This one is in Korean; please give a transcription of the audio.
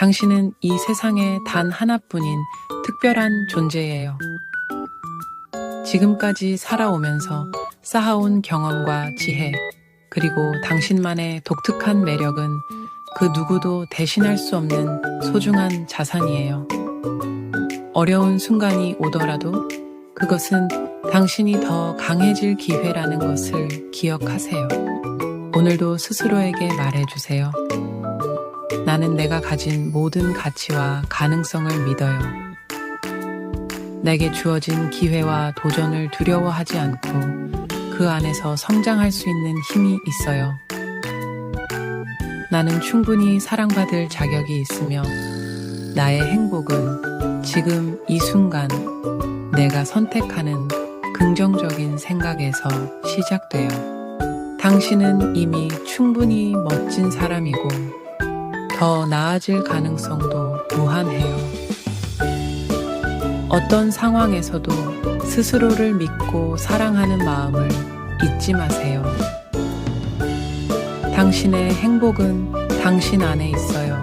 당신은 이 세상에 단 하나뿐인 특별한 존재예요. 지금까지 살아오면서 쌓아온 경험과 지혜, 그리고 당신만의 독특한 매력은 그 누구도 대신할 수 없는 소중한 자산이에요. 어려운 순간이 오더라도 그것은 당신이 더 강해질 기회라는 것을 기억하세요. 오늘도 스스로에게 말해주세요. 나는 내가 가진 모든 가치와 가능성을 믿어요. 내게 주어진 기회와 도전을 두려워하지 않고 그 안에서 성장할 수 있는 힘이 있어요. 나는 충분히 사랑받을 자격이 있으며 나의 행복은 지금 이 순간 내가 선택하는 긍정적인 생각에서 시작돼요. 당신은 이미 충분히 멋진 사람이고 더 나아질 가능성도 무한해요. 어떤 상황에서도 스스로를 믿고 사랑하는 마음을 잊지 마세요. 당신의 행복은 당신 안에 있어요.